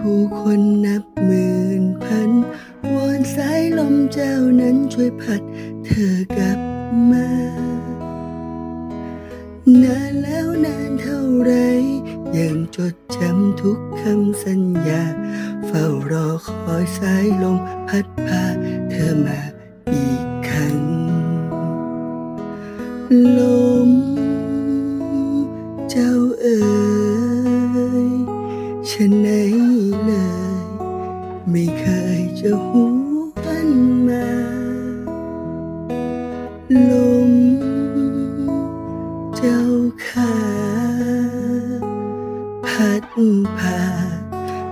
ผู้คนนับหมื่นพัน วอนสายลมเจ้านั้นช่วยพัดเธอกลับมา นานแล้วนานเท่าไร ยังจดจำทุกคำสัญญา เฝ้ารอคอยสายลมพัดพาเธอมาอีกครั้ง ลม เจ้าเอ๋ยาขาพัดพา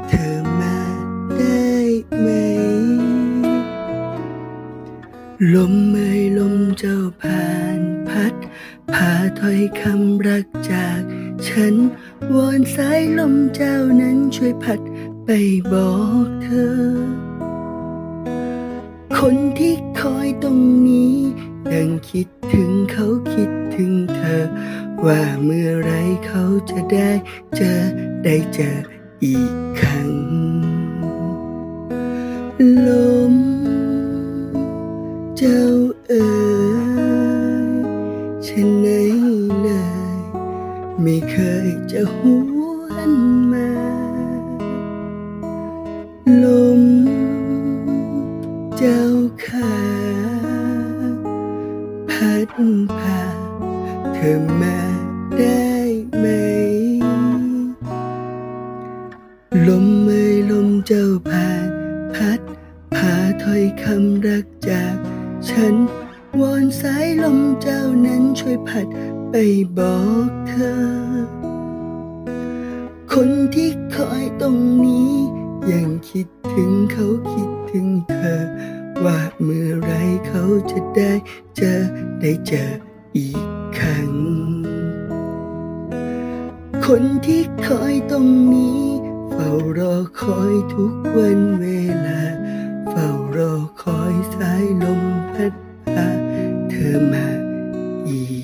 เธอมาได้ไหม ลมไม่ลมเจ้าผ่านพัดพาถ้อยคำรักจากฉันวอนสายลมเจ้านั้นช่วยพัดไปบอกเธอ คนที่คอยตรงนี้ยังคิดถึงเขาคิดถึงเธอ ว่าเมื่อไรเขาจะได้เจอได้เจออีกครั้ง ลม เจ้าเอ๋ยฉันไหนเลยไม่เคยจะหว ขาพัดพาเธอมาได้ไหม ลมเอ่ยลมเจ้าพาพัดพาถ้อยคำรักจาก ฉันวอนสายลมเจ้านั้นช่วยพัดไปบอกเธอ คนที่คอยตรงนี้ ยังคิดถึงเขาคิดถึงเธอ ว่าเมื่อไรเขาจะได้เจอได้เจออีกครั้ง คนที่คอยตรงนี้เฝ้ารอคอยทุกวันเวลา เฝ้ารอคอยสายลมพัดพาเธอมาอีก